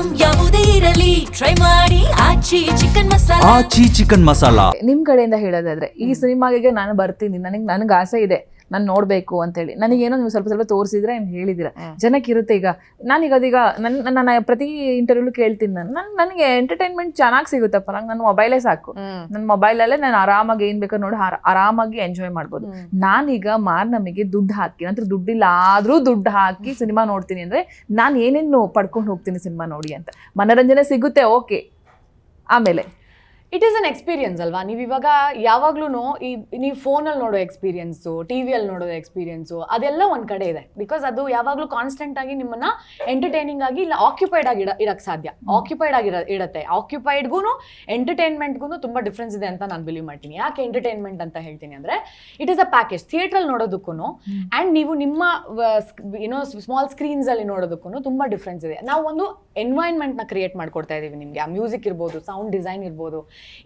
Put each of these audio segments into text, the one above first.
Item ಯಾವುದೇ ಇರಲಿ. Try ಮಾಡಿ. ಆಚಿ ಚಿಕನ್ ಮಸಾಲಾ. ಆಚಿ ಚಿಕನ್ ಮಸಾಲಾ. ನಿಮ್ ಕಡೆಯಿಂದ ಹೇಳೋದಾದ್ರೆ ಈ ಸಿನಿಮಾಗೆ ನಾನು ಬರ್ತೀನಿ. ನನಗೆ ನನಗೆ ಆಸೆ ಇದೆ. ನಾನು ನೋಡಬೇಕು ಅಂತೇಳಿ. ನನಗೇನೋ ನೀವು ಸ್ವಲ್ಪ ಸ್ವಲ್ಪ ತೋರಿಸಿದ್ರೆ ಏನು ಹೇಳಿದಿರ ಜನಕ್ಕಿರುತ್ತೆ ಈಗ. ನಾನೀಗ ಅದೀಗ ನನ್ನ ನನ್ನ ಪ್ರತಿ ಇಂಟರ್ವ್ಯೂ ಕೇಳ್ತೀನಿ ನಾನು. ನನ್ ನನಗೆ ಎಂಟರ್ಟೈನ್ಮೆಂಟ್ ಚೆನ್ನಾಗಿ ಸಿಗುತ್ತಪ್ಪ. ನಂಗೆ ನನ್ನ ಮೊಬೈಲೇ ಸಾಕು. ನನ್ನ ಮೊಬೈಲಲ್ಲೇ ನಾನು ಆರಾಮಾಗಿ ಏನು ಬೇಕಾದ್ರೂ ನೋಡಿ ಆರ- ಆರಾಮಾಗಿ ಎಂಜಾಯ್ ಮಾಡ್ಬೋದು. ನಾನೀಗ ಮಾರ್ನಮಿಗೆ ದುಡ್ಡು ಹಾಕಿ ನಂತರ ದುಡ್ಡಿಲ್ಲ ಆದ್ರೂ ದುಡ್ಡು ಹಾಕಿ ಸಿನಿಮಾ ನೋಡ್ತೀನಿ ಅಂದ್ರೆ ನಾನು ಏನೇನು ಪಡ್ಕೊಂಡು ಹೋಗ್ತೀನಿ ಸಿನಿಮಾ ನೋಡಿ ಅಂತ. ಮನೋರಂಜನೆ ಸಿಗುತ್ತೆ ಓಕೆ. ಆಮೇಲೆ ಇಟ್ ಈಸ್ ಅನ್ ಎಕ್ಸ್ಪೀರಿಯನ್ಸ್ ಅಲ್ವಾ ನೀವು ಇವಾಗ ಯಾವಾಗ್ಲೂ ಈ ನೀವು ಫೋನಲ್ಲಿ ನೋಡೋ ಎಕ್ಸ್ಪೀರಿಯನ್ಸು ಟಿ ವಿಯಲ್ಲಿ ನೋಡೋ ಎಕ್ಸ್ಪೀರಿಯನ್ಸು ಅದೆಲ್ಲ ಒಂದು ಕಡೆ ಇದೆ. ಬಿಕಾಸ್ ಅದು ಯಾವಾಗಲೂ ಕಾನ್ಸ್ಟೆಂಟ್ ಆಗಿ ನಿಮ್ಮನ್ನ ಎಂಟರ್ಟೈನಿಂಗ್ ಆಗಿ ಇಲ್ಲ ಆಕ್ಯುಪೈಡ್ ಆಗಿ ಇಡ ಇಡಕ್ಕೆ ಸಾಧ್ಯ. ಆಕ್ಯುಪೈಡ್ ಆಗಿರ ಇಡತ್ತೆ. ಆಕ್ಯುಪೈಡ್ಗೂ ಎಂಟರ್ಟೈನ್ಮೆಂಟ್ಗೂ ತುಂಬ ಡಿಫ್ರೆನ್ಸ್ ಇದೆ ಅಂತ ನಾನು ಬಿಲೀವ್ ಮಾಡ್ತೀನಿ. ಯಾಕೆ ಎಂಟರ್ಟೈನ್ಮೆಂಟ್ ಅಂತ ಹೇಳ್ತೀನಿ ಅಂದರೆ ಇಟ್ ಈಸ್ ಅ ಪ್ಯಾಕೇಜ್ ಥಿಯೇಟ್ರಲ್ಲಿ ನೋಡೋದಕ್ಕೂ ಆ್ಯಂಡ್ ನೀವು ನಿಮ್ಮ ಏನೋ ಸ್ಮಾಲ್ ಸ್ಕ್ರೀನ್ಸಲ್ಲಿ ನೋಡೋದಕ್ಕೂ ತುಂಬ ಡಿಫ್ರೆನ್ಸ್ ಇದೆ. ನಾವು ಒಂದು ಎನ್ವೈರ್ನ್ಮೆಂಟ್ನ ಕ್ರಿಯೇಟ್ ಮಾಡ್ಕೊಡ್ತಾ ಇದ್ದೀವಿ ನಿಮಗೆ. ಆ ಮ್ಯೂಸಿಕ್ ಇರ್ಬೋದು ಸೌಂಡ್ ಡಿಸೈನ್ ಇರ್ಬೋದು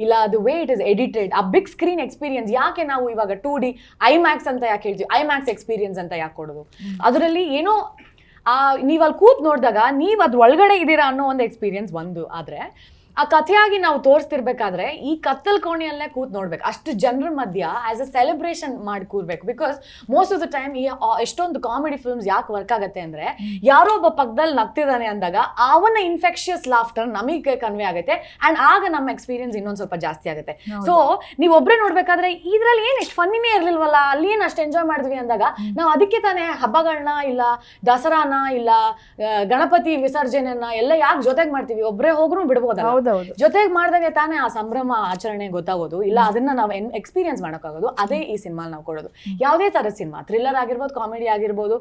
ಇಲ್ಲ ಅದು ವೇ ಇಟ್ ಇಸ್ ಎಡಿಟೆಡ್ ಆ ಬಿಗ್ ಸ್ಕ್ರೀನ್ ಎಕ್ಸ್ಪೀರಿಯನ್ಸ್ ಯಾಕೆ ನಾವು ಇವಾಗ ಟೂ ಡಿ ಐ ಮ್ಯಾಕ್ಸ್ ಅಂತ ಯಾಕೆ ಹೇಳ್ತೀವಿ? ಐ ಮ್ಯಾಕ್ಸ್ ಎಕ್ಸ್ಪೀರಿಯನ್ಸ್ ಅಂತ ಯಾಕೆ ಕೊಡೋದು? ಅದರಲ್ಲಿ ಏನೋ ಆ ನೀವು ಅಲ್ಲಿ ಕೂತ್ ನೋಡಿದಾಗ ನೀವು ಅದು ಒಳಗಡೆ ಇದ್ದೀರಾ ಅನ್ನೋ ಒಂದು ಎಕ್ಸ್ಪೀರಿಯನ್ಸ್ ಒಂದು ಆದರೆ ಆ ಕಥೆಯಾಗಿ ನಾವು ತೋರಿಸ್ತಿರ್ಬೇಕಾದ್ರೆ ಈ ಕತ್ತಲ್ ಕೋಣೆಯಲ್ಲೇ ಕೂತ್ ನೋಡ್ಬೇಕು. ಅಷ್ಟು ಜನರ ಮಧ್ಯ ಆಸ್ ಅ ಸೆಲೆಬ್ರೇಷನ್ ಮಾಡಿ ಕೂರ್ಬೇಕು. Because most of the time ಈ ಎಷ್ಟೊಂದು ಕಾಮಿಡಿ ಫಿಲ್ಮ್ಸ್ ಯಾಕೆ ವರ್ಕ್ ಆಗುತ್ತೆ ಅಂದ್ರೆ ಯಾರೋ ಒಬ್ಬ ಪಕ್ಕದಲ್ಲಿ ನಗ್ತಿದ್ದಾನೆ ಅಂದಾಗ ಅವನ ಇನ್ಫೆಕ್ಷಿಯಸ್ ಲಾಫ್ಟರ್ ನಮಗೆ ಕನ್ವೆ ಆಗುತ್ತೆ ಅಂಡ್ ಆಗ ನಮ್ಮ ಎಕ್ಸ್ಪೀರಿಯನ್ಸ್ ಇನ್ನೊಂದು ಸ್ವಲ್ಪ ಜಾಸ್ತಿ ಆಗುತ್ತೆ. ಸೊ ನೀವು ಒಬ್ಬರೇ ನೋಡ್ಬೇಕಾದ್ರೆ ಇದ್ರಲ್ಲಿ ಏನು ಎಷ್ಟು ಫನ್ನಿನೇ ಇರ್ಲಿಲ್ವಲ್ಲ ಅಲ್ಲಿ ಏನು ಅಷ್ಟು ಎಂಜಾಯ್ ಮಾಡಿದ್ವಿ ಅಂದಾಗ ನಾವು ಅದಕ್ಕೆ ತಾನೇ ಹಬ್ಬಗಳನ್ನ ಇಲ್ಲ ದಸರಾನ ಇಲ್ಲ ಗಣಪತಿ ವಿಸರ್ಜನೆನ ಎಲ್ಲ ಯಾಕೆ ಜೊತೆಗೆ ಮಾಡ್ತೀವಿ? ಒಬ್ಬರೇ ಹೋಗ್ರು ಬಿಡ್ಬೋದಲ್ಲ. ಹೌದೌದು. ಜೊತೆಗೆ ಮಾಡಿದಾಗ ತಾನೇ ಆ ಸಂಭ್ರಮ ಆಚರಣೆ ಗೊತ್ತಾಗೋದು. ಇಲ್ಲ ಅದನ್ನ ನಾವು ಎಕ್ಸ್ಪೀರಿಯನ್ಸ್ ಮಾಡೋಕ್ಕಾಗೋದು. ಅದೇ ಈ ಸಿನಿಮಾ ನಾವು ಕೊಡೋದು. ಯಾವುದೇ ಥರದ ಸಿನಿಮಾ. ಥ್ರಿಲ್ಲರ್ ಆಗಿರ್ಬೋದು ಕಾಮಿಡಿ ಆಗಿರ್ಬೋದು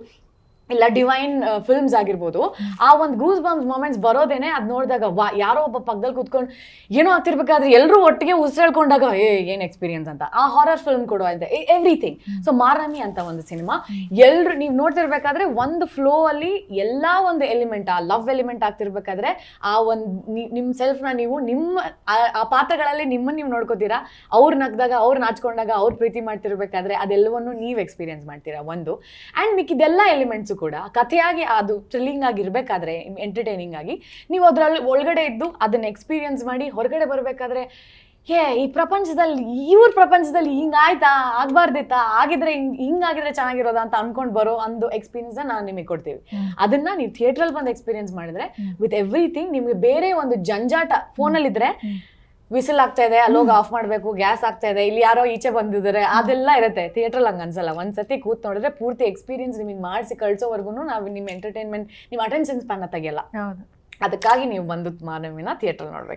ಇಲ್ಲ ಡಿವೈನ್ ಫಿಲ್ಮ್ಸ್ ಆಗಿರ್ಬೋದು, ಆ ಒಂದು ಗೂಸ್ ಬಂಪ್ಸ್ ಮೊಮೆಂಟ್ಸ್ ಬರೋದೇನೆ ಅದು ನೋಡಿದಾಗ, ವಾ, ಯಾರೋ ಒಬ್ಬ ಪಕ್ಕದಲ್ಲಿ ಕೂತ್ಕೊಂಡು, ಏನೋ ಆಗ್ತಿರ್ಬೇಕಾದ್ರೆ ಎಲ್ಲರೂ ಒಟ್ಟಿಗೆ ಉಸಿರೇಳ್ಕೊಂಡಾಗ ಏ, ಏನು ಎಕ್ಸ್ಪೀರಿಯನ್ಸ್ ಅಂತ. ಆ ಹಾರರ್ ಫಿಲ್ಮ್ ಕೊಡೋ ಅಂತ ಎವ್ರಿಥಿಂಗ್ ಸೊ ಮಾರಾಮಿ ಅಂತ ಒಂದು ಸಿನಿಮಾ ಎಲ್ಲರೂ ನೀವು ನೋಡ್ತಿರ್ಬೇಕಾದ್ರೆ ಒಂದು ಫ್ಲೋ ಅಲ್ಲಿ ಎಲ್ಲಾ ಒಂದು ಎಲಿಮೆಂಟ್ ಆ ಲವ್ ಎಲಿಮೆಂಟ್ ಆಗ್ತಿರ್ಬೇಕಾದ್ರೆ, ಆ ಒಂದು ನಿಮ್ಮ ಸೆಲ್ಫ್ನ ನೀವು ನಿಮ್ಮ, ಆ ಪಾತ್ರಗಳಲ್ಲಿ ನಿಮ್ಮನ್ನು ನೀವು ನೋಡ್ಕೋತೀರಾ? ಅವ್ರು ನಗ್ದಾಗ, ಅವ್ರು ನಾಚ್ಕೊಂಡಾಗ ಅವ್ರು ಪ್ರೀತಿ ಮಾಡ್ತಿರ್ಬೇಕಾದ್ರೆ ಅದೆಲ್ಲವನ್ನು ನೀವು ಎಕ್ಸ್ಪೀರಿಯನ್ಸ್ ಮಾಡ್ತೀರಾ, ಒಂದು. ಆ್ಯಂಡ್ ಮಿಕ್ಕಿದೆಲ್ಲ ಎಲಿಮೆಂಟ್ಸು ಕೂಡ ಕಥೆಯಾಗಿ ಅದು ಥ್ರಿಲ್ಲಿಂಗ್ ಆಗಿ ಇರಬೇಕಾದ್ರೆ ಎಂಟರ್ಟೈನಿಂಗ್ ಆಗಿ ನೀವು ಅದರಲ್ಲಿ ಒಳಗಡೆ ಇದ್ದು ಅದನ್ನ ಎಕ್ಸ್ಪೀರಿಯನ್ಸ್ ಮಾಡಿ ಹೊರಗಡೆ ಬರಬೇಕಾದ್ರೆ ಏ ಈ ಪ್ರಪಂಚದಲ್ಲಿ ಇವ್ರ ಪ್ರಪಂಚದಲ್ಲಿ ಹಿಂಗಾಯ್ತಾ ಆಗ್ಬಾರ್ದಿತ್ತಾ? ಆಗಿದ್ರೆ ಹಿಂಗ್ ಹಿಂಗಾಗಿದ್ರೆ ಚೆನ್ನಾಗಿರೋದ ಅಂತ ಅನ್ಕೊಂಡು ಬರೋ ಒಂದು ಎಕ್ಸ್ಪೀರಿಯನ್ಸ್ ನಾನು ನಿಮಗೆ ಕೊಡ್ತೀವಿ. ಅದನ್ನ ನೀವು ಥಿಯೇಟ್ರಲ್ಲಿ ಬಂದು ಎಕ್ಸ್ಪೀರಿಯನ್ಸ್ ಮಾಡಿದ್ರೆ ವಿತ್ ಎವ್ರಿಥಿಂಗ್ ನಿಮಗೆ ಬೇರೆ ಒಂದು ಜಂಜಾಟ ಫೋನಲ್ಲಿದ್ರೆ ಇದ್ರೆ ವಿಸಿಲ್ ಆಗ್ತಾ ಇದೆ ಅಲ್ಲೋಗ ಆಫ್ ಮಾಡಬೇಕು ಗ್ಯಾಸ್ ಆಗ್ತಾ ಇದೆ ಇಲ್ಲಿ ಯಾರೋ ಈಚೆ ಬಂದಿದ್ದಾರೆ ಅದೆಲ್ಲ ಇರುತ್ತೆ. ಥಿಯೇಟ್ರಲ್ಲಿ ಹಂಗೆ ಅನ್ಸಲ್ಲ ಒಂದ್ಸತಿ ಕೂತ್ ನೋಡಿದ್ರೆ ಪೂರ್ತಿ ಎಕ್ಸ್ಪೀರಿಯನ್ಸ್ ನಿಮಗೆ ಮಾಡಿಸಿ ಕಳ್ಸೋವರೆಗೂ ನಾವು ನಿಮ್ಮ ಎಂಟರ್ಟೈನ್ಮೆಂಟ್ ನಿಮ್ಮ ಅಟೆನ್ಷನ್ ಸ್ಪ್ಯಾನ್ ತೆಗಿಯಲ್ಲ. ಅದಕ್ಕಾಗಿ ನೀವು ಬಂದು ಮಾನವಿನ ಥಿಯೇಟ್ರಲ್ಲಿ ನೋಡ್ಬೇಕು.